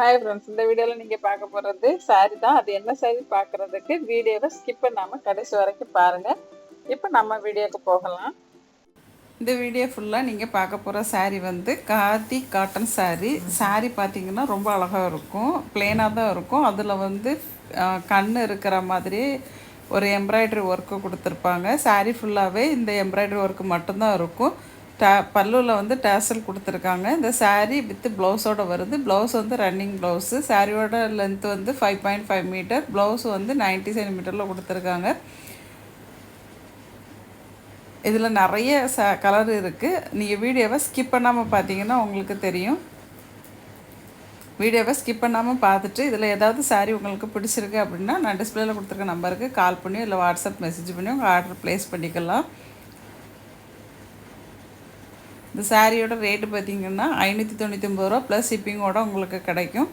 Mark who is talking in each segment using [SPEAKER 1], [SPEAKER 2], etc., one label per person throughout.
[SPEAKER 1] Hi friends இந்த வீடியோவில் நீங்கள் பார்க்க போகிறது சாரி தான். அது என்ன சாரி பார்க்குறதுக்கு வீடியோவை ஸ்கிப் பண்ணாமல் கடைசி வரைக்கும் பாருங்கள் இப்போ நம்ம வீடியோக்கு போகலாம். இந்த வீடியோ ஃபுல்லாக நீங்கள் பார்க்க போகிற சாரீ வந்து காதி காட்டன் சாரீ சாரீ பார்த்தீங்கன்னா ரொம்ப அழகாக இருக்கும். பிளேனாக தான் இருக்கும். அதில் வந்து கண் இருக்கிற மாதிரி ஒரு எம்ப்ராய்டரி ஒர்க்கு கொடுத்துருப்பாங்க. சாரீ ஃபுல்லாகவே இந்த எம்ப்ராய்டரி ஒர்க்கு மட்டும்தான் இருக்கும். டே பல்லுவில் வந்து டேசல் கொடுத்துருக்காங்க. இந்த சாரீ வித்து ப்ளவுஸோடு வருது. ப்ளவுஸ் வந்து ரன்னிங் ப்ளவுஸு சாரியோட லென்த் வந்து five point five metre blouse வந்து நைன்ட்டி சென்டிமீட்டரில் கொடுத்துருக்காங்க. இதில் நிறைய ச கலர் இருக்குது நீங்கள் வீடியோவை ஸ்கிப் பண்ணாமல் பார்த்தீங்கன்னா உங்களுக்கு தெரியும். வீடியோவை ஸ்கிப் பண்ணாமல் பார்த்துட்டு இதில் ஏதாவது சாரீ உங்களுக்கு பிடிச்சிருக்கு அப்படின்னா நான் டிஸ்பிளேயில் கொடுத்துருக்க நம்பருக்கு கால் பண்ணி இல்லை வாட்ஸ்அப் மெசேஜ் பண்ணி உங்கள் ஆர்டர் ப்ளேஸ் பண்ணிக்கலாம். இந்த சாரியோட ரேட்டு பார்த்திங்கன்னா ஐநூற்றி தொண்ணூற்றி ஒம்பது ரூபா ப்ளஸ் ஷிப்பிங்கோட உங்களுக்கு கிடைக்கும்.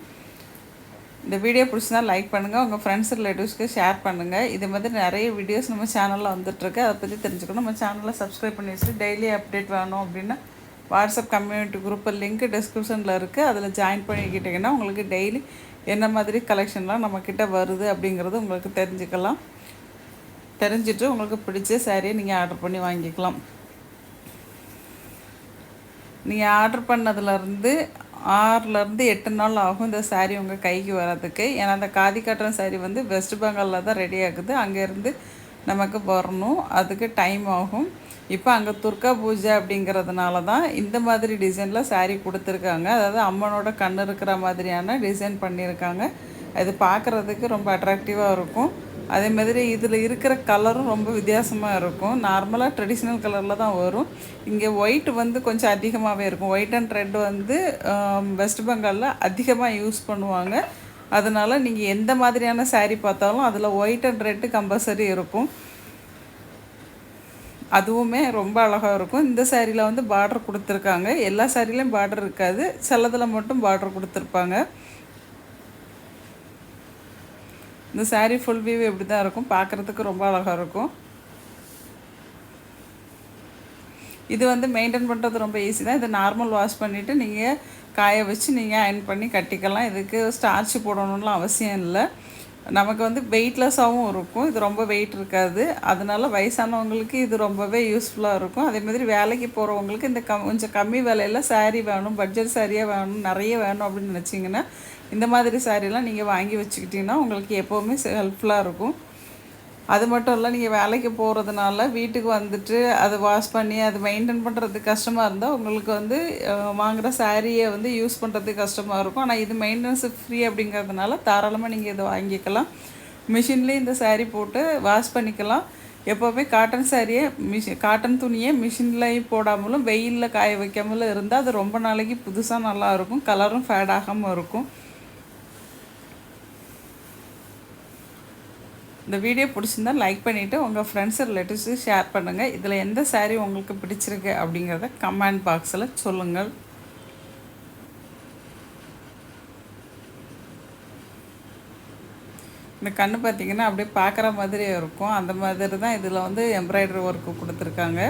[SPEAKER 1] இந்த வீடியோ பிடிச்சிருந்தா லைக் பண்ணுங்கள் உங்கள் ஃப்ரெண்ட்ஸ் ரிலேட்டிவ்ஸ்க்கு ஷேர் பண்ணுங்கள் இது மாதிரி நிறைய வீடியோஸ் நம்ம சேனலில் வந்துட்டுருக்கு அதை பற்றி தெரிஞ்சுக்கணும். நம்ம சேனலில் சப்ஸ்கிரைப் பண்ணி வச்சுட்டு டெய்லி அப்டேட் வேணும் அப்படின்னா வாட்ஸ்அப் கம்யூனிட்டி குரூப்பில் லிங்க் டிஸ்கிரிப்ஷனில் இருக்குது அதில் ஜாயின் பண்ணிக்கிட்டிங்கன்னா உங்களுக்கு டெய்லி என்ன மாதிரி கலெக்ஷன்லாம் நம்மக்கிட்ட வருது அப்படிங்கிறது உங்களுக்கு தெரிஞ்சுக்கலாம். தெரிஞ்சுட்டு உங்களுக்கு பிடிச்ச சாரியை நீங்கள் ஆர்டர் பண்ணி வாங்கிக்கலாம். நீங்கள் ஆர்டர் பண்ணதுலேருந்து ஆறுலேருந்து எட்டு நாள் ஆகும் இந்த சாரீ உங்கள் கைக்கு வர்றதுக்கு. ஏன்னா அந்த காதி காட்டன் சாரீ வந்து வெஸ்ட் பெங்காலில் தான் ரெடி ஆகுது. அங்கேருந்து நமக்கு வரணும். அதுக்கு டைம் ஆகும். இப்போ அங்கே துர்கா பூஜை அப்படிங்கிறதுனால தான் இந்த மாதிரி டிசைனில் சாரீ கொடுத்துருக்காங்க. அதாவது அம்மனோட கண் இருக்கிற மாதிரியான டிசைன் பண்ணியிருக்காங்க. அது பார்க்குறதுக்கு ரொம்ப அட்ராக்டிவாக இருக்கும். அதே மாதிரி இதில் இருக்கிற கலரும் ரொம்ப வித்தியாசமாக இருக்கும். நார்மலாக ட்ரெடிஷ்னல் கலரில் தான் வரும். இங்கே ஒயிட் வந்து கொஞ்சம் அதிகமாகவே இருக்கும். ஒயிட் அண்ட் ரெட் வந்து வெஸ்ட் பெங்காலில் அதிகமாக யூஸ் பண்ணுவாங்க. அதனால் நீங்கள் எந்த மாதிரியான சாரீ பார்த்தாலும் அதில் ஒயிட் அண்ட் ரெட்டு கம்பல்சரி இருக்கும். அதுவுமே ரொம்ப அழகாக இருக்கும். இந்த சேரீயில் வந்து பார்டர் கொடுத்துருக்காங்க. எல்லா சாரிலையும் பார்டர் இருக்காது. சிலதில் மட்டும் பார்டர் கொடுத்துருப்பாங்க. இந்த சாரீ ஃபுல் வியூ எப்படி தான் இருக்கும். பார்க்குறதுக்கு ரொம்ப அழகாக இருக்கும். இது வந்து மெயின்டைன் பண்ணுறது ரொம்ப ஈஸி தான். இது நார்மல் வாஷ் பண்ணிவிட்டு நீங்கள் காய வச்சு நீங்கள் அயன் பண்ணி கட்டிக்கலாம். இதுக்கு ஸ்டார்ச் போடணும்லாம் அவசியம் இல்லை. நமக்கு வந்து வெயிட்லெஸ்ஸாகவும் இருக்கும். இது ரொம்ப வெயிட் இருக்காது. அதனால வயசானவங்களுக்கு இது ரொம்பவே யூஸ்ஃபுல்லாக இருக்கும். அதே மாதிரி வேலைக்கு போகிறவங்களுக்கு இந்த கம் கொஞ்சம் கம்மி விலையில் சாரீ வேணும் பட்ஜெட் சாரியாக வேணும் நிறைய வேணும் அப்படின்னு நினச்சிங்கன்னா இந்த மாதிரி சாரீலாம் நீங்கள் வாங்கி வச்சுக்கிட்டிங்கன்னா உங்களுக்கு எப்போவுமே ஹெல்ப்ஃபுல்லாக இருக்கும். அது மட்டும் இல்லை நீங்கள் வேலைக்கு போகிறதுனால வீட்டுக்கு வந்துட்டு அதை வாஷ் பண்ணி அது மெயின்டைன் பண்ணுறதுக்கு கஷ்டமாக இருந்தால் உங்களுக்கு வந்து வாங்குகிற சாரியை வந்து யூஸ் பண்ணுறது கஷ்டமாக இருக்கும். ஆனால் இது மெயின்டெனன்ஸ் ஃப்ரீ அப்படிங்கிறதுனால தாராளமாக நீங்கள் இதை வாங்கிக்கலாம். மிஷின்லேயும் இந்த சாரீ போட்டு வாஷ் பண்ணிக்கலாம். எப்போவுமே காட்டன் சாரியை மிஷின் காட்டன் துணியை மிஷின்லையும் போடாமலும் வெயிலில் காய வைக்காமலும் இருந்தால் அது ரொம்ப நாளைக்கு புதுசாக நல்லாயிருக்கும் கலரும் ஃபேட் ஆகாமல் இருக்கும். இந்த வீடியோ பிடிச்சிருந்தா லைக் பண்ணிவிட்டு உங்கள் ஃப்ரெண்ட்ஸ் ரிலேட்டிவ்ஸு ஷேர் பண்ணுங்கள் இதில் எந்த சாரீ உங்களுக்கு பிடிச்சிருக்கு அப்படிங்கிறத கமெண்ட் பாக்ஸில் சொல்லுங்கள். இந்த கண்ணு பார்த்திங்கன்னா அப்படியே பார்க்குற மாதிரி இருக்கும். அந்த மாதிரி தான் இதில் வந்து எம்ப்ராய்டரி ஒர்க்கு கொடுத்துருக்காங்க.